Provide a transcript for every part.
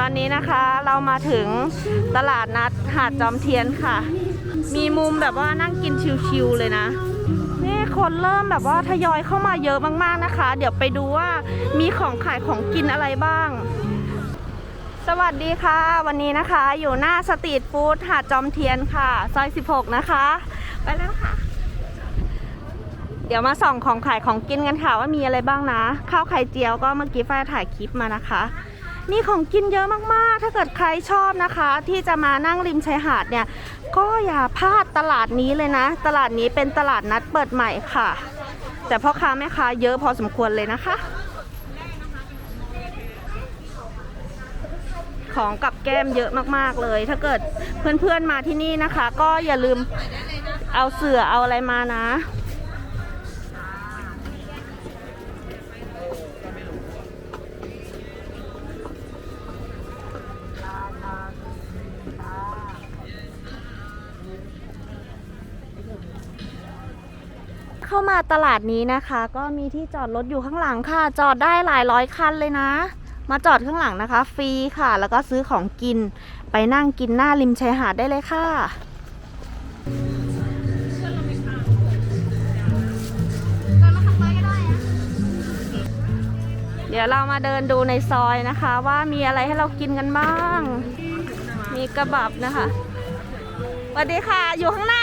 ตอนนี้นะคะเรามาถึงตลาดนัดหาดจอมเทียนค่ะ มีมุมแบบว่านั่งกินชิวๆเลยนะ นี่คนเริ่มแบบว่าทยอยเข้ามาเยอะมากๆนะคะ เดี๋ยวไปดูว่ามีของขายของกินอะไรบ้าง สวัสดีค่ะ วันนี้นะคะอยู่หน้าสตรีทฟู้ดหาดจอมเทียนค่ะ ซอย 16 นะคะ ไปแล้วค่ะ เดี๋ยวมาส่องของขายของกินกันค่ะว่ามีอะไรบ้างนะ ข้าวไข่เจียวก็เมื่อกี้ฝ้ายถ่ายคลิปมานะคะ นี่ของกินเยอะมากๆ ถ้าเกิดใครชอบนะคะ ที่จะมานั่งริมชายหาดเนี่ย ก็อย่าพลาดตลาดนี้เลยนะ ตลาดนี้เป็นตลาดนัดเปิดใหม่ค่ะ แต่พ่อค้าแม่ค้าเยอะพอสมควรเลยนะคะ ของกับแก้มเยอะมากๆเลย ถ้าเกิดเพื่อนๆมาที่นี่นะคะ ก็อย่าลืมเอาเสือเอาอะไรมานะ เข้ามาตลาดนี้นะคะ ก็มีที่จอดรถอยู่ข้างหลังค่ะ จอดได้หลายร้อยคันเลยนะ มาจอดข้างหลังนะคะ ฟรีค่ะ แล้วก็ซื้อของกินไปนั่งกินหน้าริมชายหาดได้เลยค่ะเดี๋ยวเรามาเดินดูในซอยนะคะ ว่ามีอะไรให้เรากินกันบ้าง มีกระบับนะคะสวัสดีค่ะ อยู่ข้างหน้า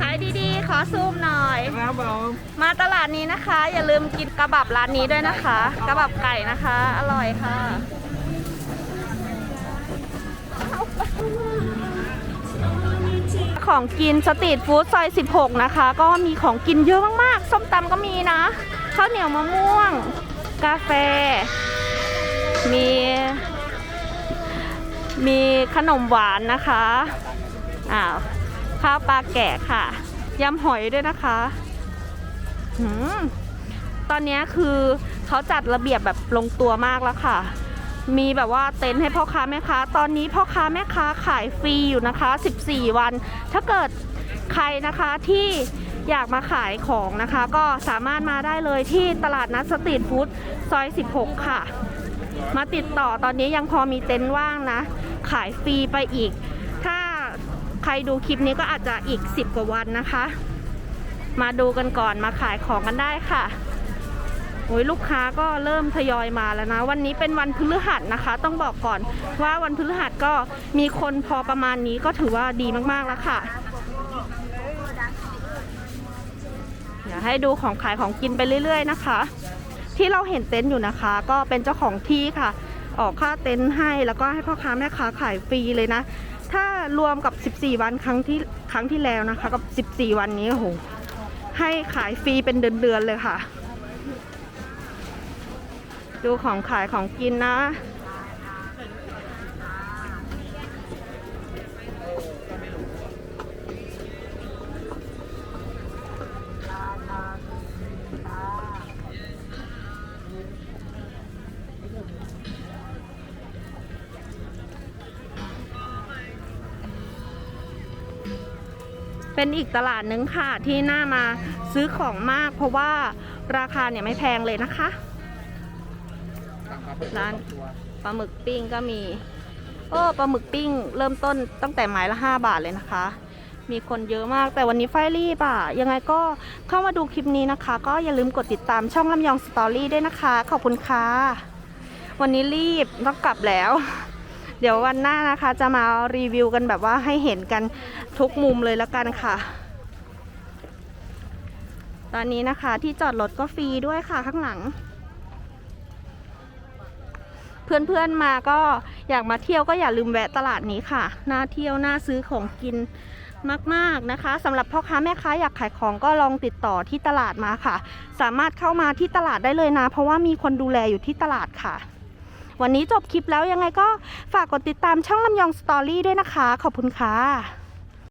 ขายดีๆ ขอซูมหน่อย ครับผมมาตลาดนี้นะคะ อย่าลืมกินกระบับร้านนี้ด้วยนะคะ กระบับไก่นะคะ อร่อยค่ะของกินสตรีทฟู้ดซอย 16 นะคะ ก็มีของกินเยอะมากๆ ส้มตำก็มีนะ ข้าวเหนียวมะม่วง กาแฟ มี มีขนมหวานนะคะ อ้าว ข้าวปลาแกะค่ะ ยำหอยด้วยนะคะหืมตอนนี้คือเขาจัดระเบียบแบบลงตัวมากแล้วค่ะ มีแบบว่าเต็นท์ให้พ่อค้าแม่ค้า ตอนนี้พ่อค้าแม่ค้าขายฟรีอยู่นะคะ 14 วัน ถ้าเกิดใครนะคะที่อยากมาขายของนะคะ ก็สามารถมาได้เลยที่ตลาดนัดสตรีทฟู้ดซอย 16 ค่ะ มาติดต่อตอนนี้ยังพอมีเต็นท์ว่างนะ ขายฟรีไปอีก ใครดูคลิปนี้ก็อาจจะอีก 10 กว่าวันนะคะ มาดูกันก่อนมาขายของกันได้ค่ะโอ้ยลูกค้าก็เริ่มทยอยมาแล้วนะ วันนี้เป็นวันพฤหัสนะคะ ต้องบอกก่อนว่าวันพฤหัสก็มีคนพอประมาณนี้ก็ถือว่าดีมากๆแล้วค่ะ เดี๋ยวให้ดูของขายของกินไปเรื่อย ๆ นะคะ ที่เราเห็นเต็นท์อยู่นะคะ ก็เป็นเจ้าของที่ค่ะ ออกค่าเต็นท์ให้แล้วก็ให้พ่อค้าแม่ค้าขายฟรีเลยนะ ถ้ารวมกับ 14 วันครั้งที่ครั้งที่แล้วนะคะ กับ 14 วันนี้โอ้โหให้ขายฟรีเป็นเดือนๆเลยค่ะ ดูของขายของกินนะ เป็นอีกตลาดหนึ่งค่ะที่น่ามาซื้อของมาก เพราะว่าราคาเนี่ยไม่แพงเลยนะคะ ร้านปลาหมึกปิ้งก็มีโอ้ปลาหมึกปิ้งเริ่มต้นตั้งแต่ไม้ละ 5 บาทเลยนะคะ มีคนเยอะมากแต่วันนี้ไฟรีบอะ ยังไงก็เข้ามาดูคลิปนี้นะคะ ก็อย่าลืมกดติดตามช่องลำยองสตอรี่ด้วยนะคะ ขอบคุณค่ะ วันนี้รีบต้องกลับแล้ว เดี๋ยววันหน้านะคะจะมารีวิวกันแบบว่าให้เห็นกันทุกมุมเลยแล้วกันค่ะ ตอนนี้นะคะที่จอดรถก็ฟรีด้วยค่ะข้างหลัง เพื่อนๆมาก็อยากมาเที่ยวก็อย่าลืมแวะตลาดนี้ค่ะน่าเที่ยวน่าซื้อของกินมากๆนะคะสำหรับพ่อค้าแม่ค้าอยากขายของก็ลองติดต่อที่ตลาดมาค่ะ สามารถเข้ามาที่ตลาดได้เลยนะ เพราะว่ามีคนดูแลอยู่ที่ตลาดค่ะ วันนี้จบคลิปแล้วยังไงก็ฝากกดติดตามช่องลำยองสตอรี่ด้วยนะคะ ขอบคุณค่ะ